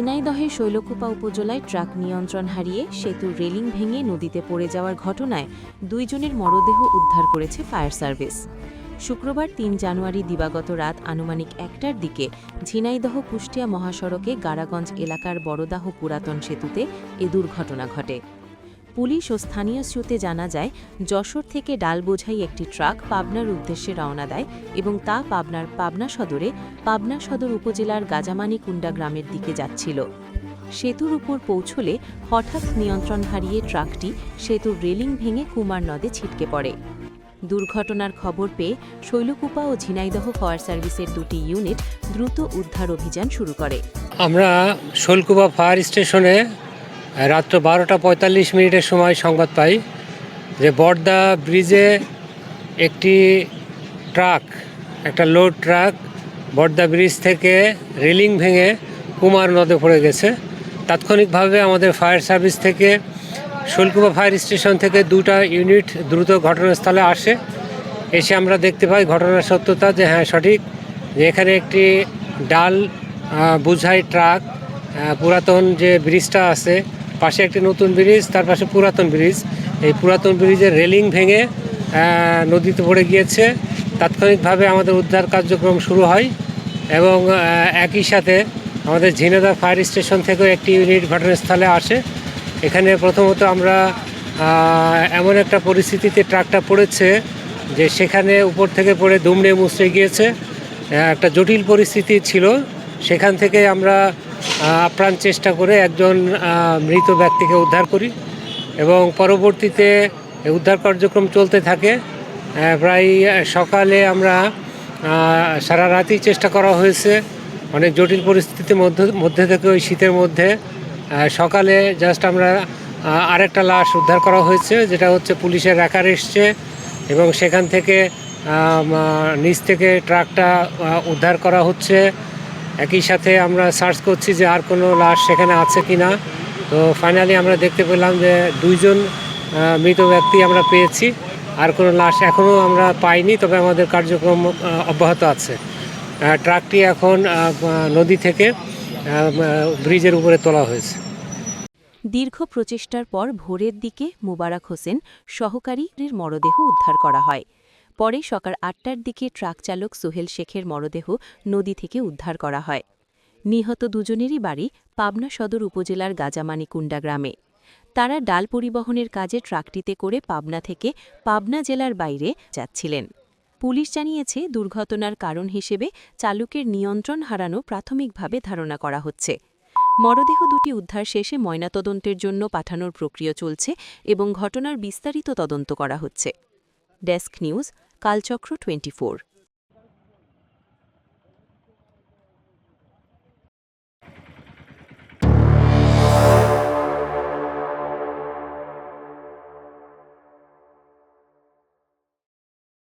ঝিনাইদহের শৈলকুপা উপজেলায় ট্রাক নিয়ন্ত্রণ হারিয়ে সেতুর রেলিং ভেঙে নদীতে পড়ে যাওয়ার ঘটনায় দুইজনের মরদেহ উদ্ধার করেছে ফায়ার সার্ভিস। শুক্রবার তিন জানুয়ারি দিবাগত রাত আনুমানিক একটার দিকে ঝিনাইদহ কুষ্টিয়া মহাসড়কে গাড়াগঞ্জ এলাকার বড়দাহ পুরাতন সেতুতে এ দুর্ঘটনা ঘটে। পুলিশ ও স্থানীয় স্রোতে জানা যায়, যশোর থেকে ডাল বোঝাই একটি ট্রাক পাবনার উদ্দেশ্যে রওনা দেয় এবং তা পাবনার পাবনা সদরে পাবনা সদর উপজেলার গাজামানি কুন্ডা গ্রামের দিকে যাচ্ছিল। সেতুর উপর পৌঁছলে হঠাৎ নিয়ন্ত্রণ হারিয়ে ট্রাকটি সেতুর রেলিং ভেঙে কুমার নদে ছিটকে পড়ে। দুর্ঘটনার খবর পেয়ে শৈলকুপা ও ঝিনাইদহ ফায়ার সার্ভিসের দুটি ইউনিট দ্রুত উদ্ধার অভিযান শুরু করে। আমরা শোলকুবা ফায়ার স্টেশনে রাত্র বারোটা পঁয়তাল্লিশ মিনিটের সময় সংবাদ পাই যে বর্দা ব্রিজে একটি ট্রাক, একটা লোড ট্রাক বর্দা ব্রিজ থেকে রেলিং ভেঙে কুমার নদে পড়ে গেছে। তাৎক্ষণিকভাবে আমাদের ফায়ার সার্ভিস থেকে শোলকুবা ফায়ার স্টেশন থেকে দুটা ইউনিট দ্রুত ঘটনাস্থলে আসে। এসে আমরা দেখতে পাই ঘটনার সত্যতা যে হ্যাঁ সঠিক। যে এখানে একটি ডাল বোঝাই ট্রাক পুরাতন যে ব্রিজটা আছে পাশে একটি নতুন ব্রিজ, তার পাশে পুরাতন ব্রিজ। এই পুরাতন ব্রিজের রেলিং ভেঙে নদীতে পড়ে গিয়েছে। তাৎক্ষণিকভাবে আমাদের উদ্ধার কার্যক্রম শুরু হয় এবং একই সাথে আমাদের ঝিনেদা ফায়ার স্টেশন থেকেও একটি ইউনিট ঘটনাস্থলে আসে। এখানে প্রথমত আমরা এমন একটা পরিস্থিতিতে ট্রাকটা পড়েছে যে সেখানে উপর থেকে পড়ে দুমড়ে মুচড়ে গিয়েছে। একটা জটিল পরিস্থিতি ছিল। সেখান থেকে আমরা আপ্রাণ চেষ্টা করে একজন মৃত ব্যক্তিকে উদ্ধার করি এবং পরবর্তীতে উদ্ধার কার্যক্রম চলতে থাকে। প্রায় সকালে আমরা সারা রাতই চেষ্টা করা হয়েছে। অনেক জটিল পরিস্থিতির মধ্যে মধ্যে থেকে ওই শীতের মধ্যে সকালে জাস্ট আমরা আরেকটা লাশ উদ্ধার করা হয়েছে, যেটা হচ্ছে পুলিশের র্যাকার এসছে এবং সেখান থেকে নিচ থেকে ট্রাকটা উদ্ধার করা হচ্ছে। একই সাথে আমরা সার্চ করছি যে আর কোনো লাশ সেখানে আছে কি না। তো ফাইনালি আমরা দেখতে পেলাম যে দুইজন মৃত ব্যক্তি আমরা পেয়েছি। আর কোনো লাশ এখনও আমরা পাইনি, তবে আমাদের কার্যক্রম অব্যাহত আছে। ট্রাকটি এখন নদী থেকে ব্রিজের উপরে তোলা হয়েছে। দীর্ঘ প্রচেষ্টার পর ভোরের দিকে মুবারক হোসেন সহকারীর মরদেহ উদ্ধার করা হয়। পরে সকাল আটটার দিকে ট্রাক চালক সোহেল শেখের মরদেহ নদী থেকে উদ্ধার করা হয়। নিহত দুজনেরই বাড়ি পাবনা সদর উপজেলার গাজামানিকুণ্ডা গ্রামে। তারা ডাল পরিবহনের কাজে ট্রাকটিতে করে পাবনা থেকে পাবনা জেলার বাইরে যাচ্ছিলেন। পুলিশ জানিয়েছে, দুর্ঘটনার কারণ হিসেবে চালকের নিয়ন্ত্রণ হারানো প্রাথমিকভাবে ধারণা করা হচ্ছে। মরদেহ দুটি উদ্ধার শেষে ময়নাতদন্তের জন্য পাঠানোর প্রক্রিয়া চলছে এবং ঘটনার বিস্তারিত তদন্ত করা হচ্ছে। Desk news কালচক্র twenty